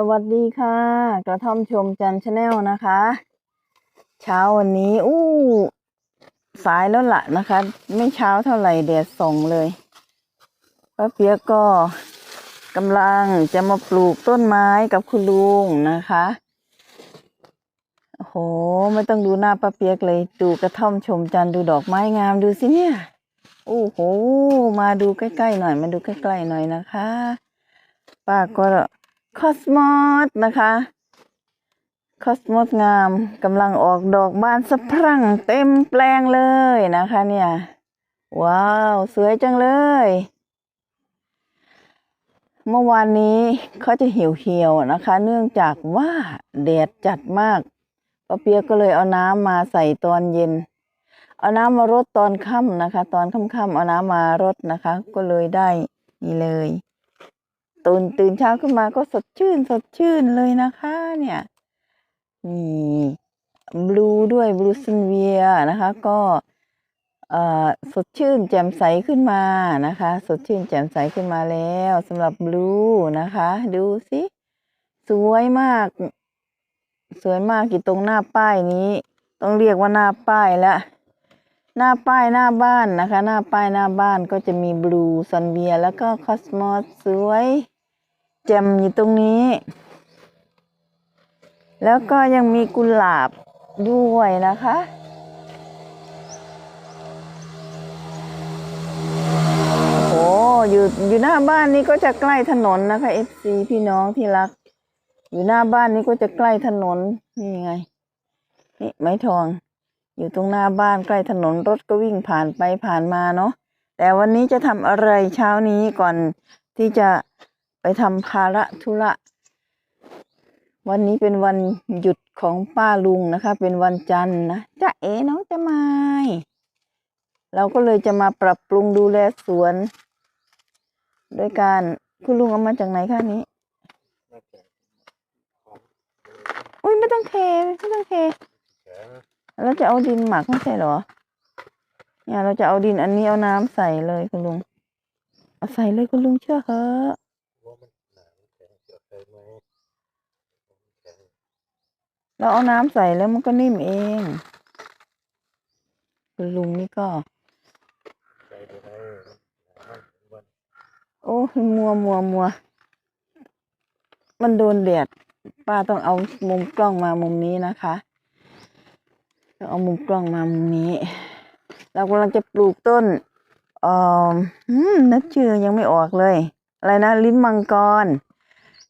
สวัสดีค่ะ กระท่อมชมจันชาแนลนะคะ เช้าวันนี้ อู้สายแล้วล่ะนะคะ ไม่เช้าเท่าไหร่แดดส่องเลยป้าเปียกก็กำลังจะมาปลูกต้นไม้กับคุณลุงนะคะโอ้โห ไม่ต้องดูหน้าป้าเปียกเลย ดูกระท่อมชมจันดูดอกไม้งามดูสิเนี่ยโอ้โห มาดูใกล้ๆหน่อย มาดูใกล้ๆหน่อยนะคะ ป้าก็ คอสมอสนะคะคอสมอสงามกำลังออกดอกบานสะพรั่งเต็มแปลงเลยนะคะเนี่ย ว้าว สวยจังเลย เมื่อวานนี้เขาจะเหี่ยวเหี่ยวๆนะคะ เนื่องจากว่าแดดจัดมากป้าเปียกก็เลยเอาน้ำมาใส่ตอนเย็น เอาน้ำมารดตอนค่ำนะคะ ตอนค่ำๆเอาน้ำมารดนะคะ ก็เลยได้นี่เลย ตื่นตื่นเช้าขึ้นมาก็สดชื่น สดชื่นเลยนะคะ เนี่ยนี่บลูด้วยบลูซินเวียนะคะ ก็เอ่อสดชื่นแจ่มใสขึ้นมานะคะ สดชื่นแจ่มใสขึ้นมาแล้วสำหรับบลูนะคะ ดูสิสวยมาก สวยมากอยู่ตรงหน้าป้ายนี้ ต้องเรียกว่าหน้าป้ายล้วหน้าป้ายหน้าบ้านนะคะ หน้าป้ายหน้าบ้านก็จะมีบลูซันเบียแล้วก็คอสมอสสวย แจ่มอยู่ตรงนี้ แล้วก็ยังมีกุหลาบด้วยนะคะ โอ้โหอยู่อยู่หน้าบ้านนี้ก็จะใกล้ถนนนะคะ FC พี่น้องที่รัก อยู่หน้าบ้านนี้ก็จะใกล้ถนนนี่ไง นี่ไม้ทอง อยู่ตรงหน้าบ้านใกล้ถนนรถก็วิ่งผ่านไปผ่านมาเนาะแต่วันนี้จะทำอะไรเช้านี้ก่อนที่จะ ไปทำภาระธุระ วันนี้เป็นวันหยุดของป้าลุงนะคะ เป็นวันจันทร์นะจ้าเอ๋น้องจะมาเราก็เลยจะมาปรับปรุงดูแลสวนโดยการคุณลุงเอามาจากไหนคะนี้อุ้ยไม่ต้องเทไม่ต้องเทเราจะเอาดินหมักไม่ใช่หรอ เนี่ยเราจะเอาดินอันนี้เอาน้ำใส่เลยคุณลุง เอาใส่เลยคุณลุงเชื่อเหอะ เราเอาน้ำใส่แล้วมันก็นิ่มเองคุณลุงนี่ก็ โอ้ยมัวมัวมัว มันโดนแดดป้าต้องเอามุมกล้องมามุมนี้นะคะต้องเอามุมกล้องมามุมนี้ เรากำลังจะปลูกต้นเอ่อืมนึกชื่อยังไม่ออกเลย อะไรนะ ลิ้นมังกร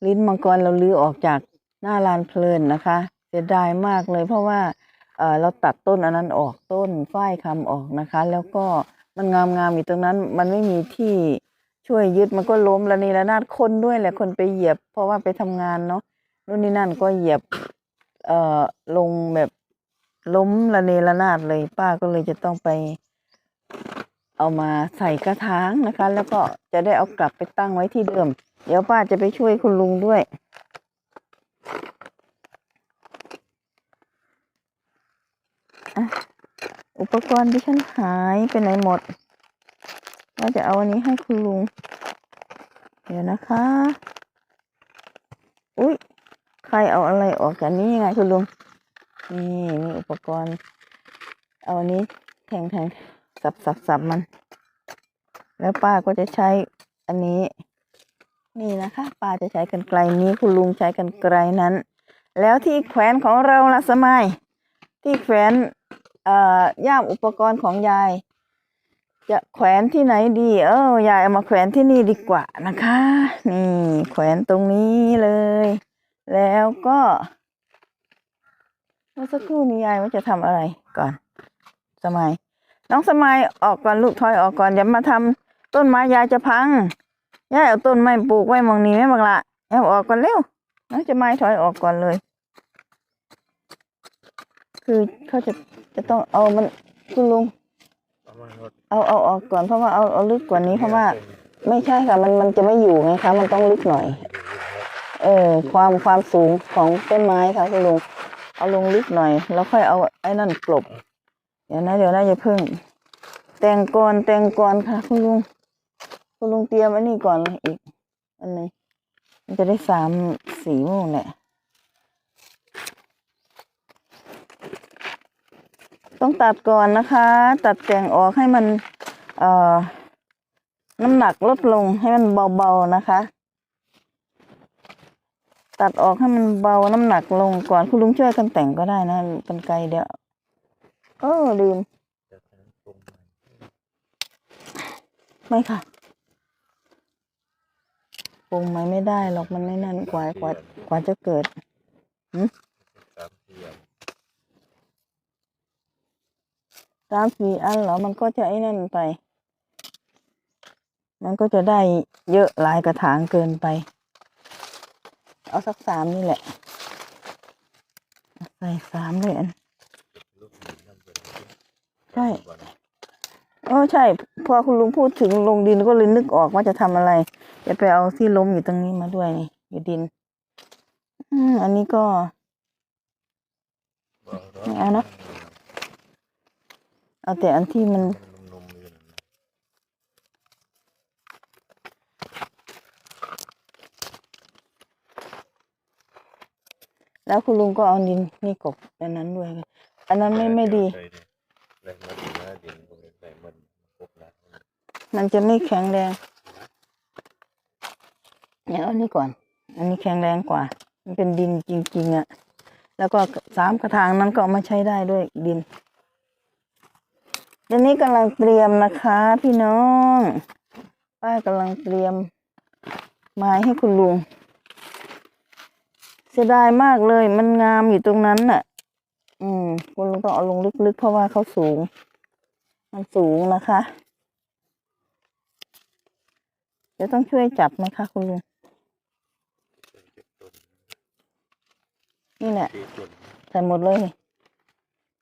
ลิ้นมังกรเราลื้อออกจากหน้าลานเพลินนะคะ สียดายมากเลย เพราะว่าเราตัดต้นอันนั้นออกต้นฝ้ายคำออกนะคะ แล้วก็มันงามงามๆอยู่ตรงนั้น มันไม่มีที่ช่วยยึดมันก็ล้มระเนระนาดคนด้วยแหละคนไปเหยียบ เพราะว่าไปทำงานเนาะนู่นนี่นั่นก็เหยียบเอ่อลงแบบล้มระเนระนาดเลย ป้าก็เลยจะต้องไป เอามาใส่กระถางนะคะ แล้วก็จะได้เอากลับไปตั้งไว้ที่เดิม เดี๋ยวป้าจะไปช่วยคุณลุงด้วย อุปกรณ์ที่ฉันหายไปไหนหมดว่าจะเอาอันนี้ให้คุณลุง เดี๋ยวนะคะ อุ๊ยใครเอาอะไรออกจากนี้ยังไงคุณลุง นี่มีอุปกรณ์ เอาอันนี้แทงแทงสับสับสับมัน แล้วป้าก็จะใช้อันนี้ นี่นะคะ ป้าจะใช้กันไกลนี้คุณลุงใช้กันไกลนั้น แล้วที่แขวนของเราล่ะสมัย ที่แขวนเอ่อย่ามอุปกรณ์ของยาย จะแขวนที่ไหนดี เออยายเอามาแขวนที่นี่ดีกว่านะคะ นี่ แขวนตรงนี้เลย แล้วก็เมื่อสักครู่นี้ยายว่าจะทำอะไรก่อน สมัย น้องสมัยออกก่อนลูกถอยออกก่อนอย่ามาทำต้นไม้ยายจะพังยายเอาต้นไม้ปลูกไว้มองนี้แม่บังละเอาออกก่อนเร็วน้องจะไม้ถอยออกก่อนเลย คือเขาจะจะต้องเอามันคุณลุงเอาเอาออกก่อนเพราะว่าเอาเอาลึกกว่านี้เพราะว่า ไม่ใช่ค่ะ มันมันจะไม่อยู่ไงคะมันต้องลึกหน่อย เออ ความความสูงของต้นไม้ค่ะคุณลุงเอาลงลึกหน่อย แล้วค่อยเอาไอ้นั่นกลบ เดี๋ยวนะเดี๋ยวนะอย่าเพิ่ง แต่งก่อนแต่งก่อนค่ะคุณลุงคุณลุงเตรียมอันนี้ก่อนอีก อันนี้มันจะได้สามสี่โมงแหละ ต้องตัดก่อนนะคะ ตัดแต่งออกให้มันเอ่อน้ำหนักลดลงให้มันเบาๆนะคะ ตัดออกให้มันเบาน้ำหนักลงก่อนคุณลุงช่วยกันแต่งก็ได้นะกันไกลเดี๋ยวเออลืมไม่ค่ะปรุงไหมไม่ได้หรอกมันไม่นั่นกว่ากว่ากว่าจะเกิดสามเทียม สามสี่อันเหรอมันก็จะไอ้นั่นไป มันก็จะได้เยอะหลายกระถางเกินไป เอาสักสามนี่แหละ ใส่สามเลยอันลูกหนึ่งนั่นเป็นใช่โอ้ใช่ พอคุณลุงพูดถึงลงดินก็เลยนึกออกว่าจะทำอะไร จะไปเอาที่ล้มอยู่ตรงนี้มาด้วยนี่อยู่ดิน อืมอันนี้ก็ไม่เอาเนอะ เอาแต่อันที่มันมันนุ่มๆอยู่นั่นนะแล้วคุณลุงก็เอาดินนี่กบอันนั้นด้วย อันนั้นไม่ไม่ดีใส่ดิแรงมาดีนะดินพวกนี้ใส่มันครบนะมันจะไม่แข็งแรงเนี่ยเอานี่ก่อน อันนี้แข็งแรงกว่า มันเป็นดินจริงๆอะ่ะ แล้วก็สามกระถางนั้นก็เอามาใช้ได้ด้วยดิน เดี๋ยวนี้กำลังเตรียมนะคะ พี่น้อง ป้ากำลังเตรียมไม้ให้คุณลุง เสียดายมากเลย มันงามอยู่ตรงนั้นน่ะ อืม คุณลุงต้องเอาลงลึกๆ เพราะว่าเขาสูง มันสูงนะคะ เดี๋ยวต้องช่วยจับไหมคะ คุณลุง นี่แหละใส่หมดเลย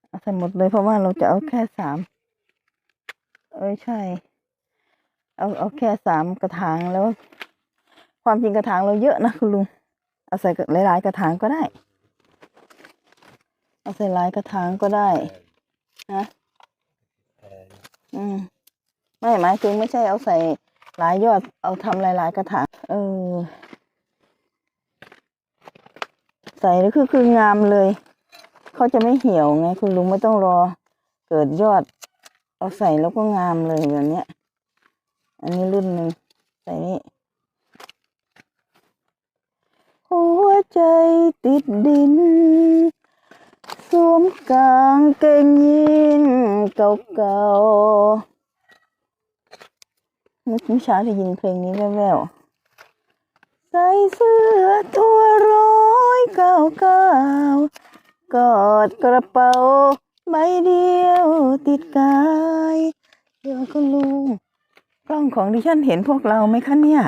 เอาใส่หมดเลยเพราะว่าเราจะเอาแค่สาม เอ้ยใช่ เอาเอาแค่สามกระถางแล้ว ความจริงกระถางเราเยอะนะคุณลุง เอาใส่หลายๆกระถางก็ได้ เอาใส่หลายกระถางก็ได้นะอืมไม่หมายถึงไม่ใช่เอาใส่หลายยอด เอาทำหลาย ๆ กระถางเออ ใส่แล้วคือคืองามเลย เขาจะไม่เหี่ยวไง คุณลุงไม่ต้องรอ เกิดยอด เอาใส่แล้วก็งามเลยแบบนี้อันนี้รุ่นหนึ่งใส่นี่หัวใจติดดิน สวมกางเกงยีนเก่าๆเมื่อเช้าได้ยินเพลงนี้แว่วๆใส่เสื้อตัวร้อยเก้าเก้ากอดกระเป๋า ใบเดียวติดกายเดี๋ยวคุณลุงกล้องของดิฉันเห็นพวกเราไหมคะเนี่ย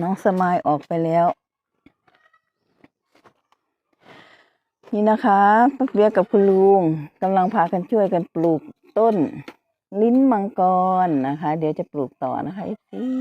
น้องสมายออกไปแล้ว นี่นะคะป้าเปียกับคุณลุงกำลังพากันช่วยกันปลูกต้น ลิ้นมังกรนะคะ เดี๋ยวจะปลูกต่อนะคะพี่